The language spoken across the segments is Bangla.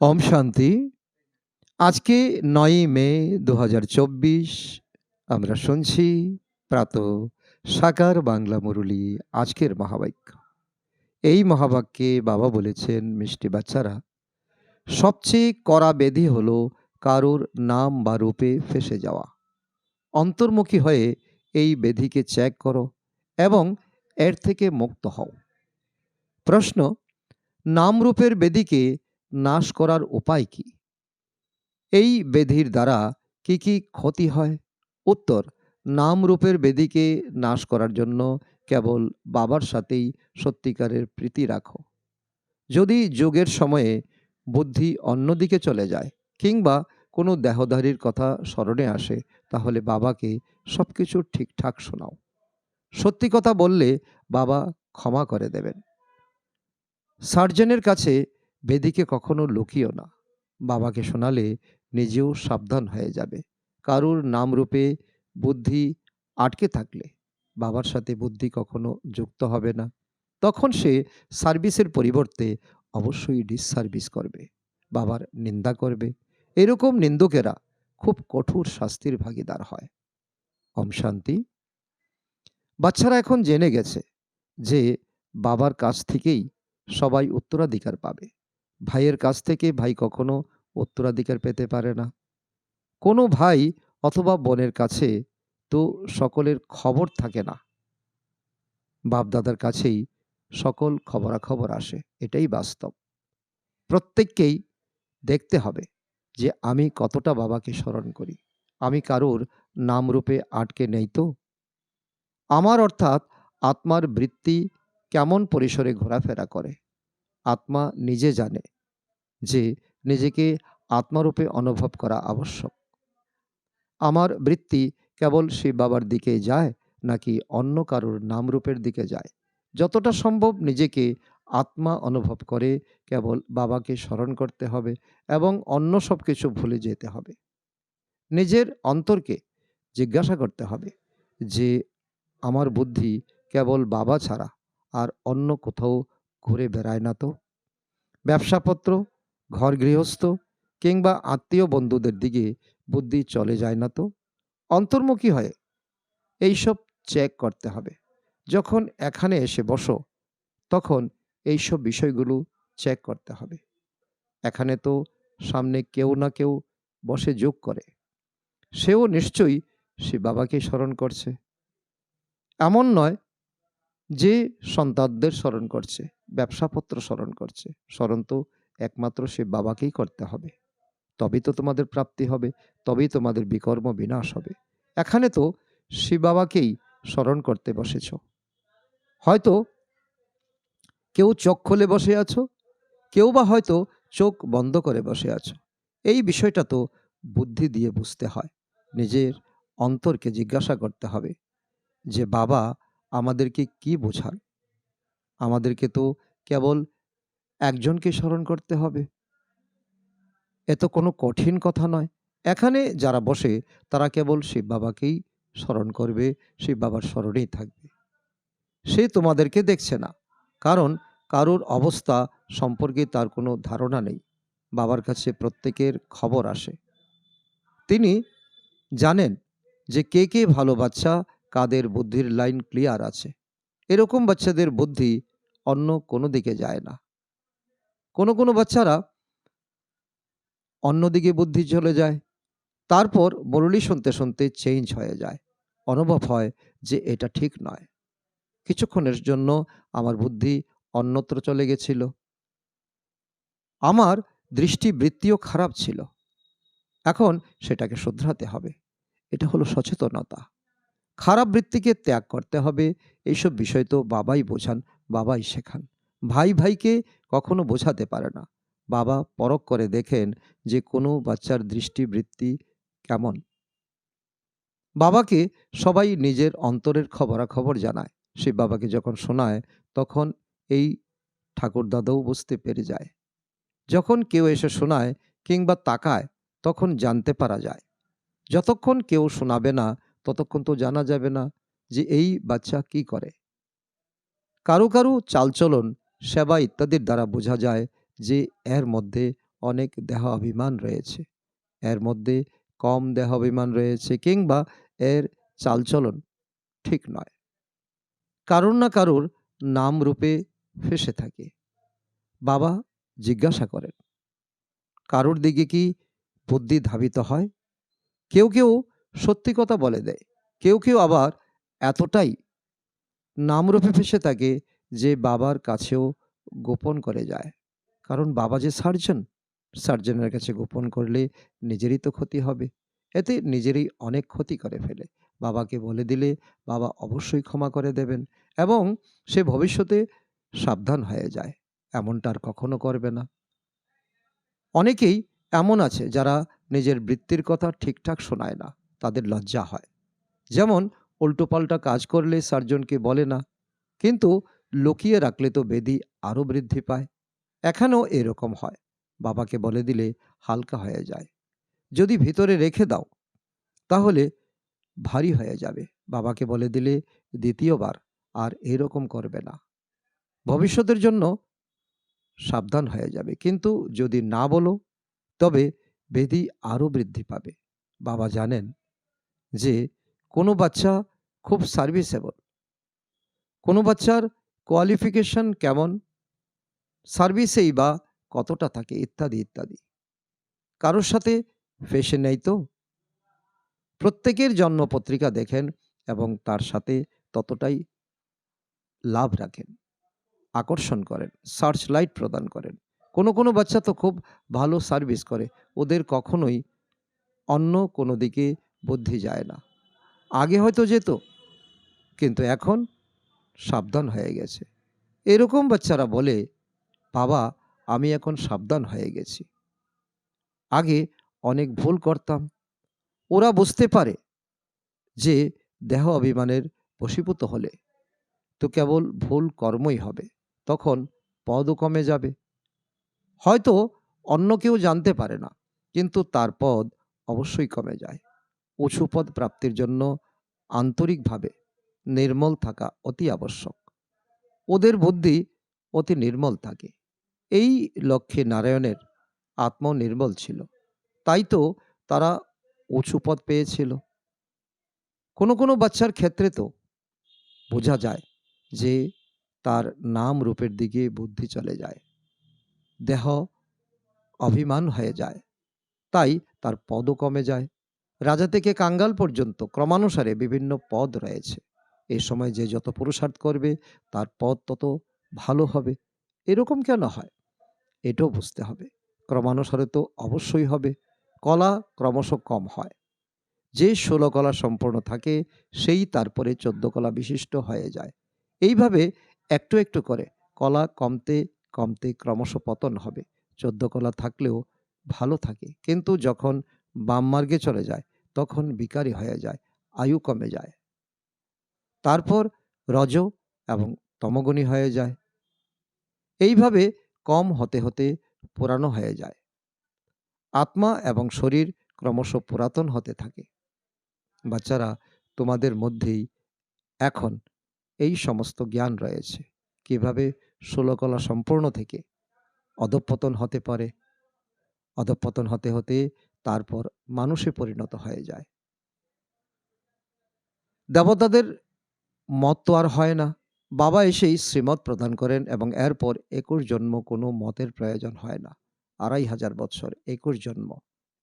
ওম শান্তি। আজকে নয়ই মে দু হাজার চব্বিশ, আমরা শুনছি প্রাত সাকার বাংলা মুরলী আজকের মহাবাক্য। এই মহাবাক্যে বাবা বলেছেন, মিষ্টি বাচ্চারা, সবচেয়ে কড়া বেধি হলো কারোর নাম বা রূপে ফেসে যাওয়া। অন্তর্মুখী হয়ে এই বেধিকে চেক করো এবং এর থেকে মুক্ত হও। প্রশ্ন, নামরূপের বেদিকে নাশ করার উপায় কি? এই বেধির দ্বারা কি কি ক্ষতি হয়? উত্তর, নামরূপের বেদিকে নাশ করার জন্য কেবল বাবার সাথেই সত্যিকারের প্রীতি রাখো। যদি যোগের সময়ে বুদ্ধি অন্যদিকে চলে যায় কিংবা কোনো দেহধারীর কথা স্মরণে আসে, তাহলে বাবাকে সব কিছু ঠিকঠাক শোনাও। সত্যি কথা বললে বাবা ক্ষমা করে দেবেন। সার্জেনের কাছে বেদিকে কখনো লুকিও না। বাবাকে শোনালে নিজেও সাবধান হয়ে যাবে। কারুর নামরূপে বুদ্ধি আটকে থাকলে বাবার সাথে বুদ্ধি কখনো যুক্ত হবে না। তখন সে সার্ভিসের পরিবর্তে অবশ্যই ডিসসার্ভিস করবে, বাবার নিন্দা করবে। এরকম নিন্দুকেরা খুব কঠোর শাস্তির ভাগিদার হয়। অম শান্তি। বাচ্চারা এখন জেনে গেছে যে বাবার কাছ থেকেই সবাই উত্তরাধিকার পাবে। ভাইয়ের কাছ থেকে ভাই কখনো উত্তরাধিকার পেতে পারে না। কোনো ভাই অথবা বোনের কাছে তো সকলের খবর থাকে না। বাপদাদার কাছেই সকল খবরাখবর আসে, এটাই বাস্তব। প্রত্যেককেই দেখতে হবে যে আমি কতটা বাবাকে স্মরণ করি। আমি কারোর নামরূপে আটকে নেই তো? আমার অর্থাৎ আত্মার বৃত্তি কেমন পরিসরে ঘোরাফেরা করে? আত্মা নিজে জানে যে নিজেকে আত্মারূপে অনুভব করা আবশ্যক। আমার বৃত্তি কেবল শিব বাবার দিকে যায় নাকি অন্য কারোর নামরূপের দিকে যায়? যতটা সম্ভব নিজেকে আত্মা অনুভব করে কেবল বাবাকে স্মরণ করতে হবে এবং অন্য সব কিছু ভুলে যেতে হবে। নিজের অন্তরকে জিজ্ঞাসা করতে হবে যে, আমার বুদ্ধি কেবল বাবা ছাড়া আর অন্য কোথাও ঘুরে বেড়ায় না তো? ব্যবসাপত্র ঘর গৃহস্থ কিংবা আত্মীয় বন্ধুদের দিকে বুদ্ধি চলে যায় না তো? অন্তর্মুখী হয়ে এইসব চেক করতে হবে। যখন এখানে এসে বসো, তখন এইসব বিষয়গুলো চেক করতে হবে। এখানে তো সামনে কেউ না কেউ বসে যোগ করে। সেও নিশ্চয়ই সে বাবাকে স্মরণ করছে। এমন নয় যে সন্তানদের স্মরণ করছে। ব্যবসাপত্র স্মরণ করছে। স্মরণ তো একমাত্র সে বাবাকেই করতে হবে। তবেই তো তোমাদের প্রাপ্তি হবে, তবেই তোমাদের বিকর্ম বিনাশ হবে। এখানে তো শিব বাবাকেই স্মরণ করতে বসেছ। হয়তো কেউ চোখ খুলে বসে আছো, কেউ বা হয়তো চোখ বন্ধ করে বসে আছো। এই বিষয়টা তো বুদ্ধি দিয়ে বুঝতে হয়। নিজের অন্তরকে জিজ্ঞাসা করতে হবে যে, বাবা, আমাদেরকে কি বোঝান আমাদেরকে তো কেবল একজনকে স্মরণ করতে হবে। এ তো কোনো কঠিন কথা নয়। এখানে যারা বসে, তারা কেবল শিব বাবাকেই স্মরণ করবে, শিব বাবার স্মরণেই থাকবে। সে তোমাদেরকে দেখছে না, কারণ কারোর অবস্থা সম্পর্কে তার কোনো ধারণা নেই। বাবার কাছে প্রত্যেকের খবর আসে। তিনি জানেন যে কে কে ভালো বাচ্চা, কাদের বুদ্ধির লাইন ক্লিয়ার আছে। এরকম বাচ্চাদের বুদ্ধি অন্য কোনো দিকে যায় না। কোনো কোনো বাচ্চারা অন্যদিকে বুদ্ধি চলে যায়, তারপর মুরলি শুনতে শুনতে চেঞ্জ হয়ে যায়, অনুভব হয় যে এটা ঠিক নয়। কিছুক্ষণের জন্য আমার বুদ্ধি অন্যত্র চলে গেছিল। আমার দৃষ্টিবৃত্তিও খারাপ ছিল। এখন সেটাকে শুধরাতে হবে। এটা হলো সচেতনতা। খারাপ বৃত্তিকে ত্যাগ করতে হবে, এইসব বিষয় তো বাবাই বোঝান বাবাই শেখান। ভাই ভাইকে কখনো বোঝাতে পারে না। বাবা পরখ করে দেখেন যে কোনো বাচ্চার দৃষ্টিবৃত্তি কেমন। বাবাকে সবাই নিজের অন্তরের খবরাখবর জানায়। সে বাবাকে যখন শোনায়, তখন এই ঠাকুর দাদাও বুঝতে পেরে যায়। যখন কেউ এসে শোনায় কিংবা তাকায়, তখন জানতে পারা যায়। যতক্ষণ কেউ শোনাবে না, ততক্ষণ তো জানা যাবে না যে এই বাচ্চা কি করে। কারও কারও চালচলন, সেবা ইত্যাদির দ্বারা বোঝা যায় যে এর মধ্যে অনেক দেহ অভিমান রয়েছে। এর মধ্যে কম দেহ অভিমান রয়েছে কিংবা এর চালচলন ঠিক নয়। কারুর না কারুর নাম রূপে ফেসে থাকে। বাবা জিজ্ঞাসা করেন, কারোর দিকে কি বুদ্ধি ধাবিত হয়? কেউ কেউ সত্যি কথা বলে দেয়, কেউ কেউ আবার, এতটাই নামরূপে ফেসে থাকে যে বাবার কাছেও গোপন করে যায়। কারণ বাবা যে সার্জন, সার্জনের কাছে গোপন করলে নিজেরই তো ক্ষতি হবে। এতে নিজেরই অনেক ক্ষতি করে ফেলে। বাবাকে বলে দিলে বাবা অবশ্যই ক্ষমা করে দেবেন এবং সে ভবিষ্যতে সাবধান হয়ে যায়। এমনটা আর কখনো করবে না। অনেকেই এমন আছে যারা নিজের বৃত্তির কথা ঠিকঠাক শোনায় না। তাদের লজ্জা হয়। যেমন উল্টোপাল্টা কাজ করলে সার্জনকে বলে না। কিন্তু লুকিয়ে রাখলে তো বেদি আরও বৃদ্ধি পায়। এখানেও এরকম হয়। বাবাকে বলে দিলে হালকা হয়ে যায়। যদি ভিতরে রেখে দাও, তাহলে ভারী হয়ে যাবে। বাবাকে বলে দিলে দ্বিতীয়বার আর এরকম করবে না। ভবিষ্যতের জন্য সাবধান হয়ে যাবে। কিন্তু যদি না বলো, তবে বেদি আরও বৃদ্ধি পাবে। বাবা জানেন যে কোনো বাচ্চা খুব সার্ভিসেবল কোনো বাচ্চার কোয়ালিফিকেশন কেমন? সার্ভিসেই বা কতটা থাকে? ইত্যাদি ইত্যাদি। কারোর সাথে ফেসে নেই তো? প্রত্যেকের জন্ম পত্রিকা দেখেন এবং তার সাথে ততটাই লাভ রাখেন। আকর্ষণ করেন সার্চ লাইট প্রদান করেন। কোনো কোনো বাচ্চা তো খুব ভালো সার্ভিস করে। ওদের কখনোই অন্য কোনো দিকে বুদ্ধি যায় না। আগে হয়তো যেত, কিন্তু এখন সাবধান হয়ে গেছে। এরকম বাচ্চারা বলে, বাবা, আমি এখন সাবধান হয়ে গেছি। আগে অনেক ভুল করতাম। ওরা বুঝতে পারে যে দেহ অভিমানের বশীভূত হলে তো কেবল ভুল কর্মই হবে। তখন পদও কমে যাবে। হয়তো অন্য কেউ জানতে পারে না, কিন্তু তার পদ অবশ্যই কমে যায়। উঁচু পদ প্রাপ্তির জন্য আন্তরিকভাবে নির্মল থাকা অতি আবশ্যক। ওদের বুদ্ধি অতি নির্মল থাকে। এই লক্ষ্যে নারায়ণের আত্ম নির্মল ছিল। তাই তো তারা উঁচু পদ পেয়েছিল। কোনো কোনো বাচ্চার ক্ষেত্রে তো বোঝা যায় যে তার নাম রূপের দিকে বুদ্ধি চলে যায়। দেহ অভিমান হয়ে যায়। তাই তার পদও কমে যায়। রাজা থেকে কাঙ্গাল পর্যন্ত ক্রমানুসারে বিভিন্ন পদ রয়েছে। এ সময় যে যত পুরুষার্থ করবে, তার পদ তত ভালো হবে। এরকম কেন হয়? এটাও বুঝতে হবে। ক্রমানুসারে তো অবশ্যই হবে। কলা ক্রমশ কম হয়। যে ষোলো কলা সম্পূর্ণ থাকে, সেই তারপরে চোদ্দ কলা বিশিষ্ট হয়ে যায়। এইভাবে একটু একটু করে কলা কমতে কমতে ক্রমশ পতন হবে। চোদ্দ কলা থাকলেও ভালো থাকে। কিন্তু যখন বাম মার্গে চলে যায়, তখন বিকারী হয়ে যায়, আয়ু কমে যায়। তারপর রজ এবং তমগুণী হয়ে যায়। এইভাবে কম হতে হতে পুরানো হয়ে যায়। আত্মা এবং শরীর ক্রমশ পুরাতন হতে থাকে। বাচ্চারা, তোমাদের মধ্যেই এখন এই সমস্ত জ্ঞান রয়েছে। কীভাবে ষোলকলা সম্পূর্ণ থেকে অধঃপতন হতে পারে? অধঃপতন হতে হতে তারপর মানুষে পরিণত হয়ে যায়। দেবতাদের মত তো আর হয় না। বাবা এসেই শ্রীমত প্রদান করেন এবং এরপর একুশ জন্ম কোনো মতের প্রয়োজন হয় না। আড়াই হাজার বৎসর একুশ জন্ম।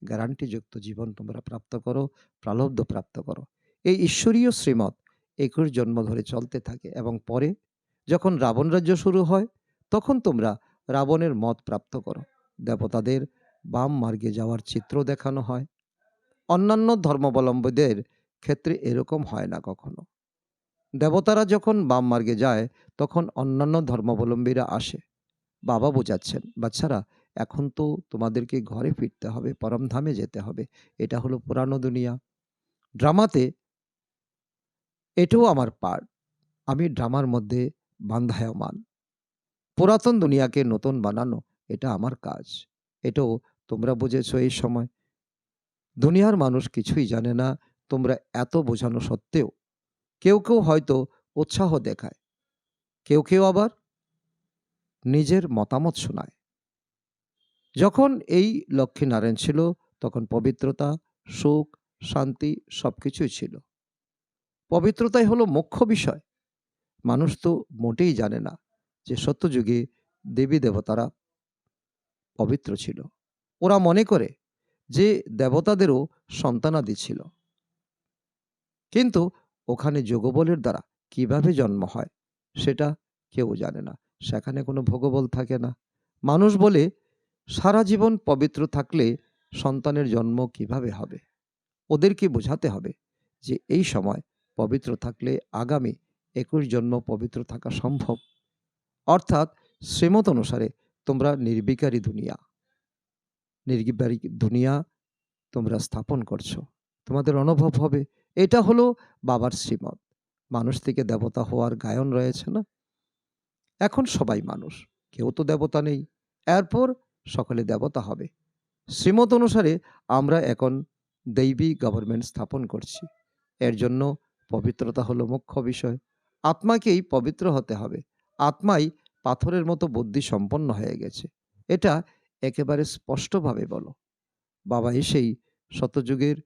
গ্যারান্টিযুক্ত জীবন তোমরা প্রাপ্ত করো, প্রালব্ধ প্রাপ্ত করো। এই ঈশ্বরীয় শ্রীমত একুশ জন্ম ধরে চলতে থাকে এবং পরে যখন রাবণ রাজ্য শুরু হয়, তখন তোমরা রাবণের মত প্রাপ্ত করো। দেবতাদের বাম মার্গে যাওয়ার চিত্র দেখানো হয়। অন্যান্য ধর্মাবলম্বীদের ক্ষেত্রে এরকম হয় না কখনো। দেবতারা যখন বাম মার্গে যায়, তখন অন্যান্য ধর্মাবলম্বীরা আসে। বাবা বোঝাচ্ছেন, বাচ্চারা, এখন তো তোমাদেরকে ঘরে ফিরতে হবে, পরমধামে যেতে হবে। এটা হলো পুরানো দুনিয়া। ড্রামাতে এটাও আমার পার্ট আমি ড্রামার মধ্যে বান্ধায়মান। পুরাতন দুনিয়াকে নতুন বানানো, এটা আমার কাজ। এটাও তোমরা বুঝেছ এই সময়? দুনিয়ার মানুষ কিছুই জানে না, তোমরা এত বোঝানো সত্ত্বেও। কেউ কেউ হয়তো উৎসাহ দেখায়, কেউ কেউ আবার নিজের মতামত শোনায়। যখন এই লক্ষ্মীনারায়ণ ছিল, তখন পবিত্রতা, সুখ, শান্তি সবকিছুই ছিল। পবিত্রতাই হলো মুখ্য বিষয়। মানুষ তো মোটেই জানে না যে সত্যযুগে দেবী দেবতারা পবিত্র ছিল। ওরা মনে করে যে দেবতাদেরও সন্তানাদি ছিল। কিন্তু ওখানে যোগবলের দ্বারা কীভাবে জন্ম হয় সেটা কেউ জানে না। সেখানে কোনো ভোগবল থাকে না। মানুষ বলে সারা জীবন পবিত্র থাকলে সন্তানের জন্ম কীভাবে হবে? ওদেরকে বোঝাতে হবে যে এই সময় পবিত্র থাকলে আগামী একুশ জন্ম পবিত্র থাকা সম্ভব। অর্থাৎ শ্রীমত অনুসারে তোমরা নির্বিকারী দুনিয়া। নির্বিকারী দুনিয়া তোমরা স্থাপন করছ। তোমাদের অনুভব হবে, এটা হলো বাবার শ্রীমত। মানুষ থেকে দেবতা হওয়ার গায়ন রয়েছে না? এখন সবাই মানুষ, কেউ তো দেবতা নেই। এরপর সকলে দেবতা হবে। শ্রীমত অনুসারে আমরা এখন দৈবী গভর্নমেন্ট স্থাপন করছি। এর জন্য পবিত্রতা হলো মুখ্য বিষয়। আত্মাকেই পবিত্র হতে হবে। আত্মাই পাথরের মতো বুদ্ধি সম্পন্ন হয়ে গেছে। এটা একেবারে স্পষ্টভাবে বলো। বাবা এসেই শতযুগের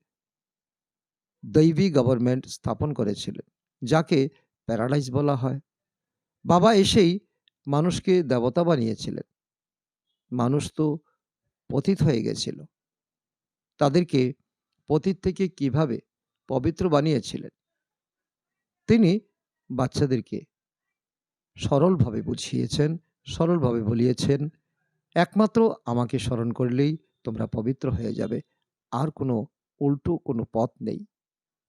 দৈবী গভর্নমেন্ট স্থাপন করেছিলেন, যাকে প্যারাডাইস বলা হয়। বাবা এসেই মানুষকে দেবতা বানিয়েছিলেন। মানুষ তো পতিত হয়ে গেছিল। তাদেরকে পতিত থেকে কীভাবে পবিত্র বানিয়েছিলেন? তিনি বাচ্চাদেরকে সরলভাবে বুঝিয়েছেন, সরলভাবে বলিয়েছেন একমাত্র আমাকে স্মরণ করলেই তোমরা পবিত্র হয়ে যাবে। আর কোনো উল্টো কোনো পথ নেই।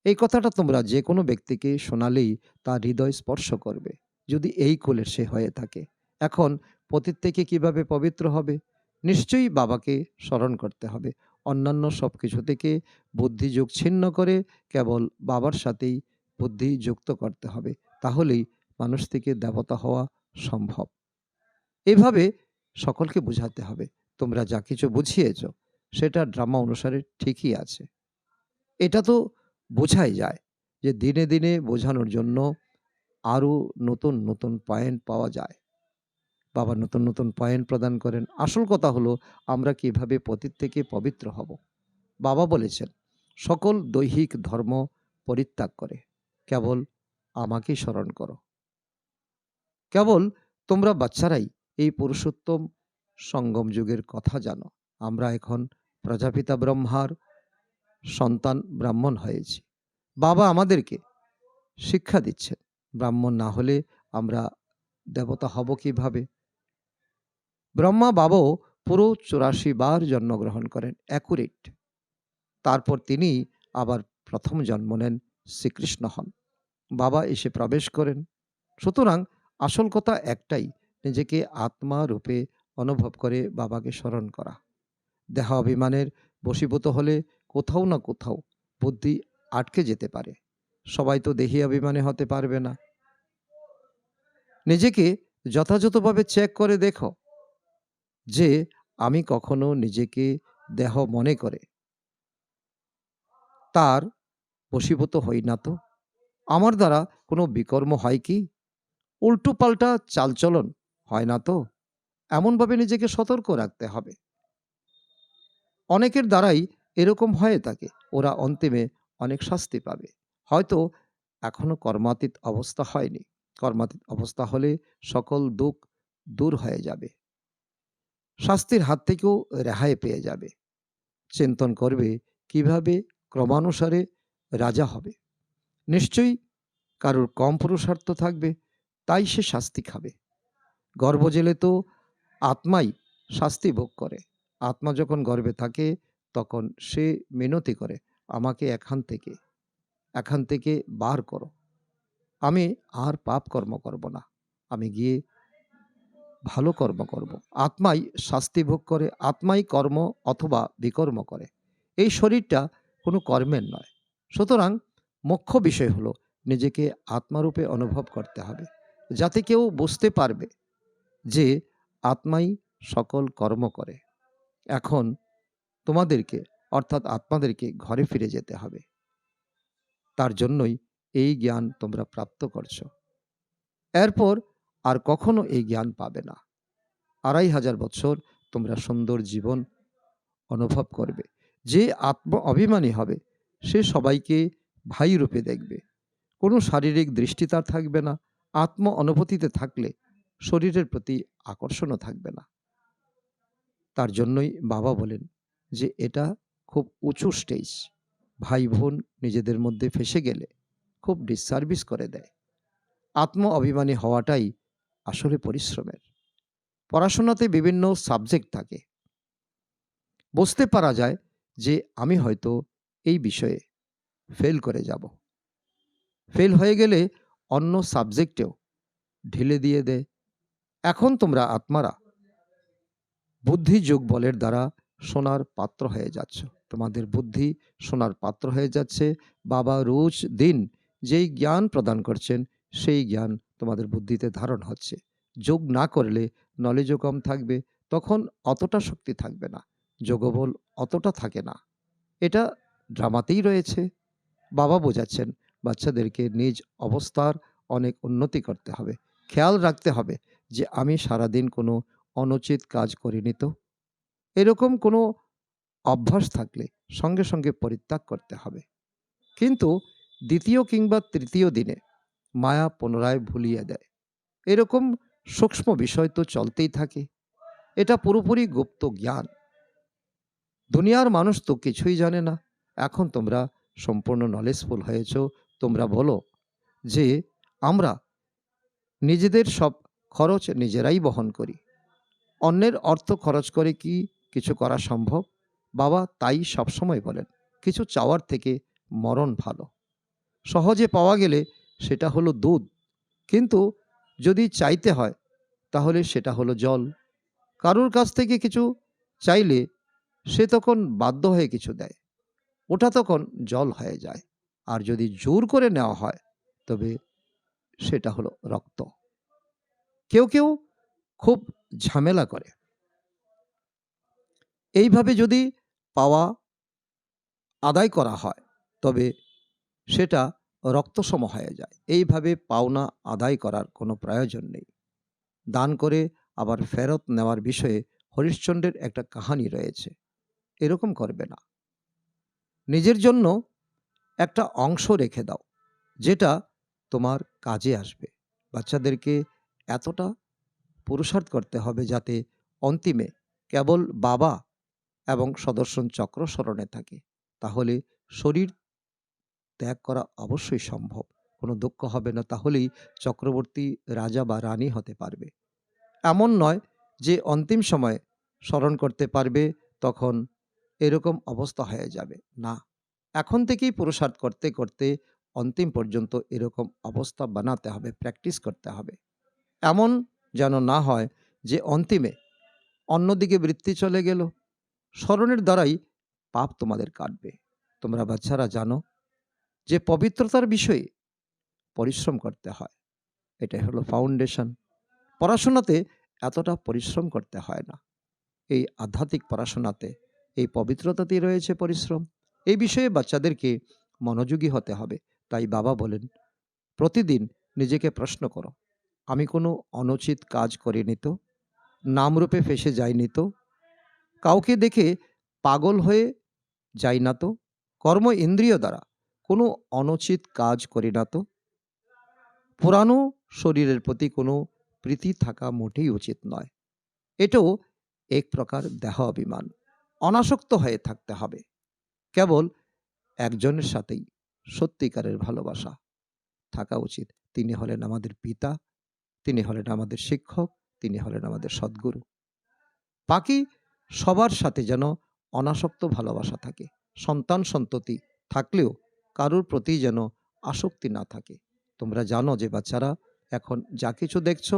এই কথাটা তোমরা যে কোনো ব্যক্তিকে শোনালেই তার হৃদয় স্পর্শ করবে, যদি এই কোলের সে হয়ে থাকে। এখন পতিত থেকে কীভাবে পবিত্র হবে? নিশ্চয়ই বাবাকে স্মরণ করতে হবে। অন্যান্য সব কিছু থেকে বুদ্ধি যোগ ছিন্ন করে কেবল বাবার সাথেই বুদ্ধি যুক্ত করতে হবে। তাহলেই মানুষ থেকে দেবতা হওয়া সম্ভব। এভাবে সকলকে বোঝাতে হবে। তোমরা যা কিছু বুঝিয়েছ, সেটা ড্রামা অনুসারে ঠিকই আছে। এটা তো বোঝাই যায় যে দিনে দিনে বোঝানোর জন্য আরও নতুন নতুন পয়েন্ট পাওয়া যায়। বাবা নতুন নতুন পয়েন্ট প্রদান করেন। আসল কথা হলো, আমরা কীভাবে পতিত থেকে পবিত্র হব। বাবা বলেছেন, সকল দৈহিক ধর্ম পরিত্যাগ করে। কেবল আমাকেই স্মরণ করো। কেবল তোমরা বাচ্চারাই এই পুরুষোত্তম সঙ্গম যুগের কথা জানো। আমরা এখন প্রজাপিতা ব্রহ্মার সন্তান ব্রাহ্মণ হয়েছি। বাবা আমাদেরকে শিক্ষা দিচ্ছেন, ব্রাহ্মণ না হলে আমরা দেবতা হব কীভাবে? ব্রহ্মা বাবাও পুরো চুরাশি বার জন্মগ্রহণ করেন, অ্যাকুরেট। তারপর তিনি আবার প্রথম জন্ম নেন শ্রীকৃষ্ণ হন। বাবা এসে প্রবেশ করেন। সুতরাং আসল কথা একটাই নিজেকে আত্মা রূপে অনুভব করে বাবাকে স্মরণ করা। দেহ অভিমানের বশীভূত হলে কোথাও না কোথাও বুদ্ধি আটকে যেতে পারে। সবাই তো দেহি অভিমানে হতে পারবে না। নিজেকে যথাযথভাবে চেক করে দেখো যে আমি কখনো নিজেকে দেহ মনে করে তার বশীভূত হই না তো। আমার দ্বারা কোনো বিকর্ম হয় কি? উল্টো পাল্টা চালচলন হয় না তো? এমনভাবে নিজেকে সতর্ক রাখতে হবে। অনেকের দ্বারাই এরকম হয়ে থাকে। ওরা অন্তিমে অনেক শাস্তি পাবে। হয়তো এখনও কর্মাতীত অবস্থা হয়নি। কর্মাতীত অবস্থা হলে সকল দুঃখ দূর হয়ে যাবে। শাস্তির হাত থেকেও রেহাই পেয়ে যাবে। চিন্তন করবে কীভাবে ক্রমানুসারে রাজা হবে। নিশ্চয়ই কারোর কম পুরুষার্থ থাকবে, তাই সে শাস্তি খাবে। গর্ভ জেলে তো আত্মাই শাস্তি ভোগ করে। আত্মা যখন গর্বে থাকে, তখন সে মিনতি করে, আমাকে এখান থেকে এখান থেকে বার করো। আমি আর পাপ কর্ম করব না। আমি গিয়ে ভালো কর্ম করব। আত্মাই শাস্তি ভোগ করে, আত্মাই কর্ম অথবা বিকর্ম করে। এই শরীরটা কোনো কর্মের নয়। সুতরাং মুখ্য বিষয় হলো, নিজেকে আত্মারূপে অনুভব করতে হবে। যাতে কেউ বুঝতে পারবে যে আত্মাই সকল কর্ম করে। এখন তোমাদেরকে, অর্থাৎ আত্মাদেরকে ঘরে ফিরে যেতে হবে। তার জন্যই এই জ্ঞান তোমরা প্রাপ্ত করছ। এরপর আর কখনো এই জ্ঞান পাবে না। আড়াই হাজার বছর তোমরা সুন্দর জীবন অনুভব করবে। যে আত্ম অভিমানী হবে, সে সবাইকে ভাই রূপে দেখবে। কোনো শারীরিক দৃষ্টি তার থাকবে না। আত্ম অনুভূতিতে থাকলে শরীরের প্রতি আকর্ষণও থাকবে না। তার জন্যই বাবা বলেন যে, এটা খুব উঁচু স্টেজ ভাই বোন নিজেদের মধ্যে ফেসে গেলে খুব ডিসসার্ভিস করে দেয়। আত্ম অভিমানী হওয়াটাই আসলে পরিশ্রমের। পড়াশোনাতে বিভিন্ন সাবজেক্ট থাকে। বুঝতে পারা যায় যে, আমি হয়তো এই বিষয়ে ফেল করে যাব। ফেল হয়ে গেলে অন্য সাবজেক্টেও ঢিলে দিয়ে দেয়। এখন তোমরা আত্মারা বুদ্ধি যোগ বলের দ্বারা সোনার পাত্র হয়ে যাচ্ছ। তোমাদের বুদ্ধি সোনার পাত্র হয়ে যাচ্ছে। বাবা রোজ দিন যেই জ্ঞান প্রদান করছেন, সেই জ্ঞান তোমাদের বুদ্ধিতে ধারণ হচ্ছে। যোগ না করলে নলেজও কম থাকবে, তখন অতটা শক্তি থাকবে না। যোগবল অতটা থাকে না। এটা ড্রামাতেই রয়েছে। বাবা বোঝাচ্ছেন, বাচ্চাদেরকে নিজ অবস্থার অনেক উন্নতি করতে হবে। খেয়াল রাখতে হবে। যে আমি সারাদিন কোনো অনুচিত কাজ করিনি তো? এরকম কোনো অভ্যাস থাকলে সঙ্গে সঙ্গে পরিত্যাগ করতে হবে। কিন্তু দ্বিতীয় কিংবা তৃতীয় দিনে মায়া পুনরায় ভুলিয়ে দেয়। এরকম সূক্ষ্ম বিষয় তো চলতেই থাকে। এটা পুরোপুরি গুপ্ত জ্ঞান। দুনিয়ার মানুষ তো কিছুই জানে না। এখন তোমরা সম্পূর্ণ নলেজফুল হয়েছ। তোমরা বলো যে আমরা নিজেদের সব খরচ নিজেরাই বহন করি। অন্যের অর্থ খরচ করে কি কিছু করা সম্ভব? বাবা তাই সবসময় বলেন, কিছু চাওয়ার থেকে মরণ ভালো। সহজে পাওয়া গেলে সেটা হলো দুধ। কিন্তু যদি চাইতে হয়, তাহলে সেটা হলো জল। কারুর কাছ থেকে কিছু চাইলে সে তখন বাধ্য হয়ে কিছু দেয়। ওটা তখন জল হয়ে যায়। আর যদি জোর করে নেওয়া হয়, তবে সেটা হলো রক্ত। কেউ কেউ খুব ঝামেলা করে। এইভাবে যদি পাওয়া আদায় করা হয়, তবে সেটা রক্তসম হয়ে যায়। এইভাবে পাওনা আদায় করার কোনো প্রয়োজন নেই। দান করে আবার ফেরত নেওয়ার বিষয়ে হরিশ্চন্দ্রের একটা কাহানি রয়েছে। এরকম করবে না। নিজের জন্য একটা অংশ রেখে দাও, যেটা তোমার কাজে আসবে। বাচ্চাদেরকে এতটা পুরুষার্থ করতে হবে যাতে অন্তিমে কেবল বাবা এবং সদর্শন চক্র স্মরণে থাকে। তাহলে শরীর ত্যাগ করা অবশ্যই সম্ভব। কোনো দুঃখ হবে না, তাহলেই চক্রবর্তী রাজা বা রানী হতে পারবে। এমন নয় যে অন্তিম সময়ে স্মরণ করতে পারবে, তখন এরকম অবস্থা হয়ে যাবে। না, এখন থেকেই পুরুষার্থ করতে করতে অন্তিম পর্যন্ত এরকম অবস্থা বানাতে হবে, প্র্যাকটিস করতে হবে। এমন যেন না হয় যে অন্তিমে অন্যদিকে বৃত্তি চলে গেল। স্মরণের দ্বারাই পাপ তোমাদের কাটবে। তোমরা বাচ্চারা জানো যে পবিত্রতার বিষয়ে পরিশ্রম করতে হয়। এটাই হলো ফাউন্ডেশন পড়াশোনাতে এতটা পরিশ্রম করতে হয় না। এই আধ্যাত্মিক পড়াশোনাতে এই পবিত্রতাতেই রয়েছে পরিশ্রম। এই বিষয়ে বাচ্চাদেরকে মনোযোগী হতে হবে। তাই বাবা বলেন, প্রতিদিন নিজেকে প্রশ্ন করো। আমি কোনো অনুচিত কাজ করিনি তো, নামরূপে ফেসে যাইনি তো, কাউকে দেখে পাগল হয়ে যাই না তো, কর্ম ইন্দ্রিয় দ্বারা কোনো অনুচিত কাজ করি না তো? পুরানো শরীরের প্রতি কোনো প্রীতি থাকা মোটেই উচিত নয়। এটাও এক প্রকার দেহ অভিমান, অনাসক্ত হয়ে থাকতে হবে। কেবল একজনের সাথেই সত্যিকারের ভালোবাসা থাকা উচিত। তিনি হলেন আমাদের পিতা তিনি হলেন আমাদের শিক্ষক, তিনি হলেন আমাদের সদ্গুরু। বাকি সবার সাথে যেন অনাসক্ত ভালোবাসা থাকে, সন্তান সন্ততি থাকলেও কারোর প্রতি যেন আসক্তি না থাকে। তোমরা জানো যে বাচ্চারা এখন যা কিছু দেখছ,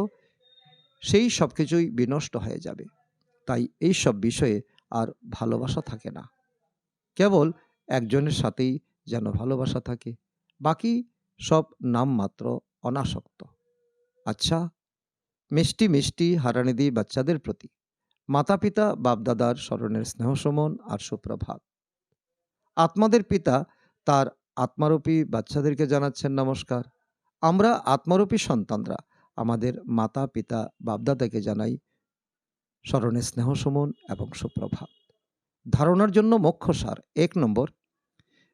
সেই সব কিছুই বিনষ্ট হয়ে যাবে। তাই এই সব বিষয়ে আর ভালোবাসা থাকে না। কেবল একজনের সাথেই যেন ভালোবাসা থাকে, বাকি সব নামমাত্র অনাসক্ত। আচ্ছা মিষ্টি মিষ্টি হারানিদি বাচ্চাদের প্রতি। মাতা পিতা বাপদাদার স্মরণের স্নেহসমন আর সুপ্রভাত। আত্মাদের পিতা তার আত্মারূপী বাচ্চাদেরকে জানাচ্ছেন নমস্কার। আমরা আত্মারূপী সন্তানরা আমাদের মাতা পিতা বাপদাদাকে জানাই স্মরণে স্নেহ সুমন এবং সুপ্রভাত। ধারণার জন্য মোক্ষ সার। এক নম্বর,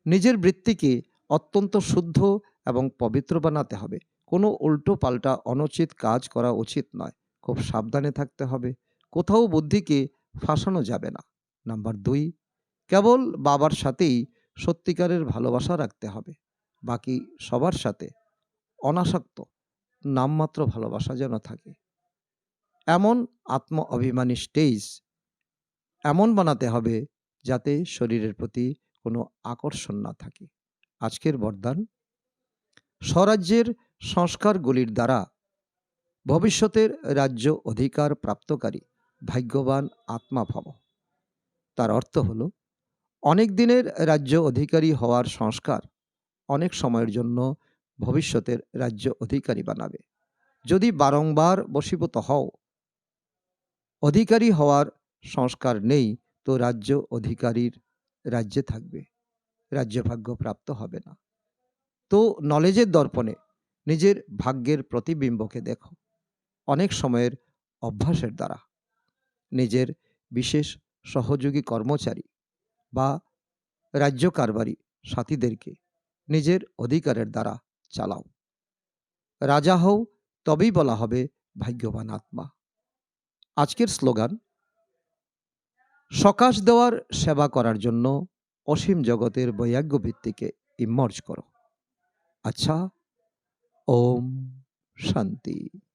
নিজের বৃত্তিকে অত্যন্ত শুদ্ধ এবং পবিত্র বানাতে হবে। কোনো উল্টো পাল্টা অনুচিত কাজ করা উচিত নয়। খুব সাবধানে থাকতে হবে। কোথাও বুদ্ধিকে ফাঁসানো যাবে না। নাম্বার দুই, কেবল বাবার সাথেই সত্যিকারের ভালোবাসা রাখতে হবে। বাকি সবার সাথে অনাসক্ত, নামমাত্র ভালোবাসা যেন থাকে। এমন আত্ম অভিমানী স্টেজ এমন বানাতে হবে যাতে শরীরের প্রতি কোনো আকর্ষণ না থাকে। আজকের বরদান। স্বরাজ্যের সংস্কারগুলির দ্বারা ভবিষ্যতের রাজ্য অধিকার প্রাপ্তকারী ভাগ্যবান আত্মা ভব তার অর্থ হল, অনেক দিনের রাজ্য অধিকারী হওয়ার সংস্কার অনেক সময়ের জন্য ভবিষ্যতের রাজ্য অধিকারী বানাবে। যদি বারংবার বশীভূত হও, অধিকারী হওয়ার সংস্কার নেই, তো রাজ্য অধিকারীর রাজ্যে থাকবে। রাজ্যভাগ্য প্রাপ্ত হবে না। তো নলেজের দর্পণে নিজের ভাগ্যের প্রতিবিম্বকে দেখো। অনেক সময়ের অভ্যাসের দ্বারা। নিজের বিশেষ সহযোগী কর্মচারী বা রাজ্য কারবারি সাথীদেরকে নিজের অধিকারের দ্বারা চালাও। রাজা হও, তবেই বলা হবে ভাগ্যবান আত্মা। আজকের স্লোগান, সকাশ দেওয়ার সেবা করার জন্য অসীম জগতের বৈরাগ্য ভিত্তিকে ইমর্জ করো। আচ্ছা ওম শান্তি